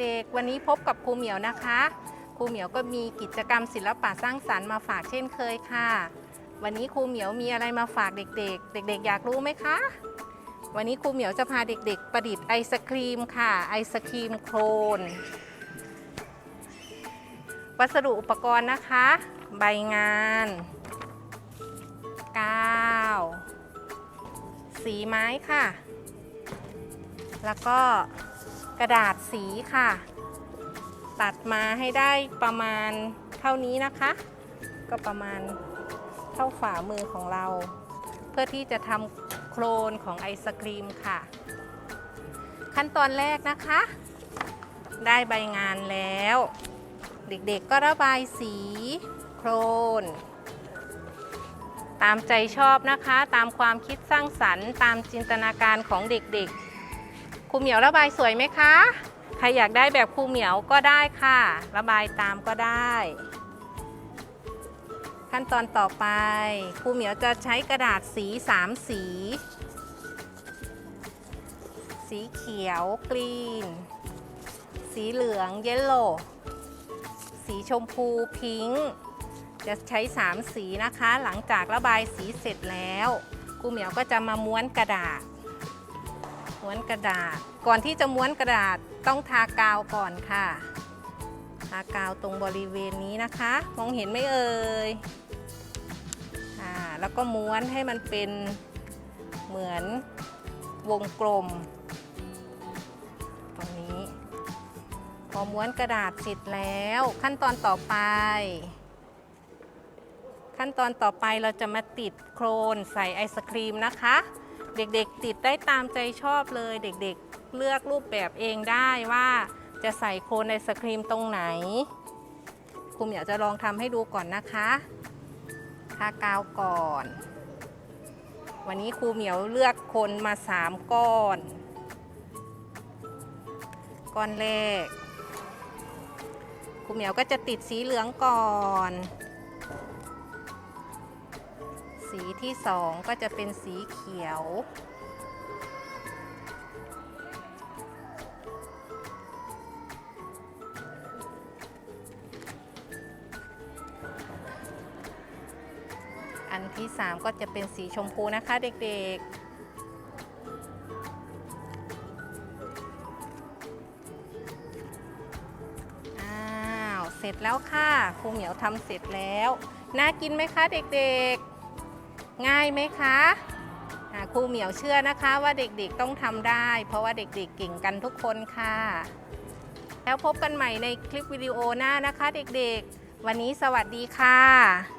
เด็กๆ วันนี้พบกับครูเหมียวนะคะครูเหมียวก็มีกิจกรรมศิลปะสร้างสรรค์มาฝากเช่นเคยค่ะ วันนี้ครูเหมียวมีอะไรมาฝากเด็กๆ เด็กๆ อยากรู้ไหมคะ วันนี้ครูเหมียวจะพาเด็กๆ ประดิษฐ์ไอศครีมค่ะ ไอศครีมโครนวัสดุอุปกรณ์นะคะ ใบงานกาวสีไม้ค่ะ แล้วก็ กระดาษสีค่ะ ตัดมาให้ได้ประมาณเท่านี้นะคะ ก็ประมาณเท่าฝ่ามือของเรา เพื่อที่จะทำโครนของไอศครีมค่ะ ขั้นตอนแรกนะคะ ได้ใบงานแล้ว เด็กๆก็ระบายสีโครนตามใจชอบนะคะ ตามความคิดสร้างสรรค์ ตามจินตนาการของเด็กๆ ครูเหมียวระบายสวยไหมคะ ใครอยากได้แบบครูเหมียวก็ได้ค่ะ ระบายตามก็ได้ ขั้นตอนต่อไปครูเหมียวจะใช้กระดาษสี3สี สีเขียวกรีน สีเหลืองเยลโล่สีชมพูพิงค์จะใช้ 3 สีนะคะ หลังจากระบายสีเสร็จแล้วครูเหมียวก็จะมาม้วนกระดาษ ม้วนกระดาษ ก่อนที่จะม้วนกระดาษต้องทากาวก่อนค่ะ ทากาวตรงบริเวณนี้นะคะ มองเห็นไหมเอ่ยอ่าแล้วก็ม้วนให้มันเป็นเหมือนวงกลม ตรงนี้ พอม้วนกระดาษเสร็จแล้ว ขั้นตอนต่อไป ขั้นตอนต่อไปเราจะมาติดโครนใส่ไอศครีมนะคะ เด็กๆ ติดได้ตามใจชอบเลย เด็กๆ เลือกรูปแบบเองได้ว่าจะใส่โคนไอศครีมตรงไหนครูเหมียวจะลองทำให้ดูก่อนนะคะทากาวก่อน วันนี้ครูเหมียวเลือกโคนมา 3 ก้อน ก้อนแรกครูเหมียวก็จะติดสีเหลืองก่อน สีที่สองก็จะเป็นสีเขียว อันที่สามก็จะเป็นสีชมพูนะคะเด็กๆเสร็จแล้วค่ะครูเหมียวทำเสร็จแล้ว น่ากินไหมคะเด็กๆ ง่ายไหมคะครูเหมียวเชื่อนะคะว่าเด็กๆต้องทำได้ เพราะว่าเด็กๆเก่งกันทุกคนค่ะ แล้วพบกันใหม่ในคลิปวิดีโอหน้านะคะ เด็กๆ วันนี้สวัสดีค่ะ